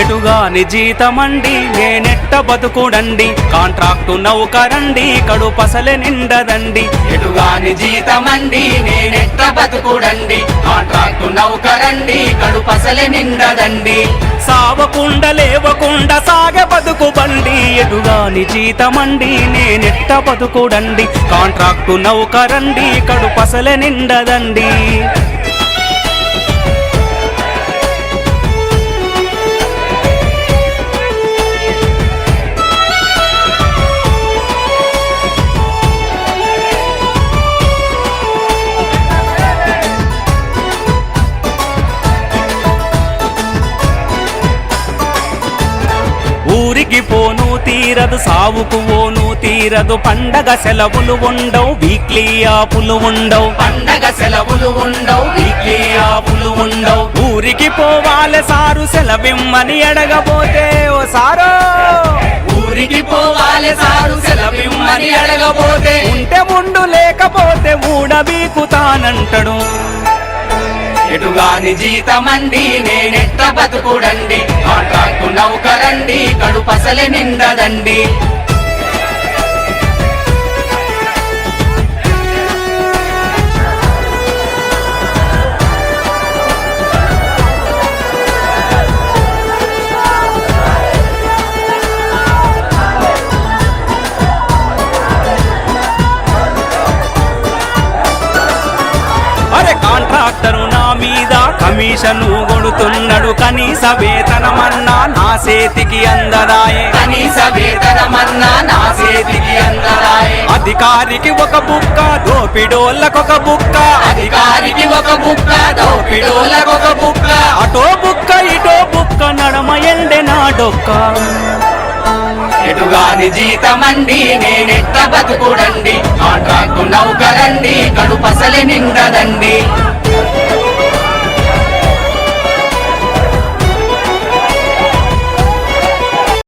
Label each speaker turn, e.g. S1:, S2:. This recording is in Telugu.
S1: ఎటుగాని జీతమండి నేనెట్ట బతుకుడండి కాంట్రాక్టు నౌకరండి కడుపసలే నిండదండి.
S2: ఎటుగాని జీతమండి నేనెట్ట బతుకుడండి కాంట్రాక్టు నౌకరండి కడుపసలే నిండదండి.
S1: సావకుండా లేవకుండా సాగ బతుకు బండి ఎటుగాని జీతమండి నేనెట్ట బతుకుడండి కాంట్రాక్టు నౌకరండి కడుపసలే నిండదండి. ఊరికి పోను తీరదు సావుకు ఓను తీరదు పండగ సెలవులు ఉండవు వీక్లీ ఆపులు ఉండవు.
S2: పండగ సెలవులు ఉండవు వీక్లీ ఆపులు ఉండవు.
S1: ఊరికి పోవాలి సారు సెలవిమ్మని అడగబోతే ఓ సారో!
S2: ఊరికి పోవాలి సారు సెలవిమ్మని అడగబోతే.
S1: ఉంటే ముండు లేకపోతే ఊడబీకుతానంటడు
S2: ఎటుగాని జీతమండి నేనెట్ట బతుకుడండి. కాంట్రాక్టు నౌకరండి కడుపసలి నిండదండి
S1: మీద కమిషను కొడుతున్నాడు కనీస వేతనమన్నా నా చేతికి అందరాయే
S2: కనీస వేతనమన్నా నా చేతికి అందరాయే
S1: అధికారికి ఒక బుక్క దోపిడోళ్ళకొక బుక్క.
S2: అధికారికి ఒక బుక్క దోపిడోలకొక బుక్క.
S1: అటో బుక్క ఇటో బుక్క నడమ ఎండే నా డొక్క.
S2: ఎటుగాని జీతమండి నేనెట్ట బతుకుడండి. కాంట్రాక్టు నౌకరండి కడుపసలే నిండదండి.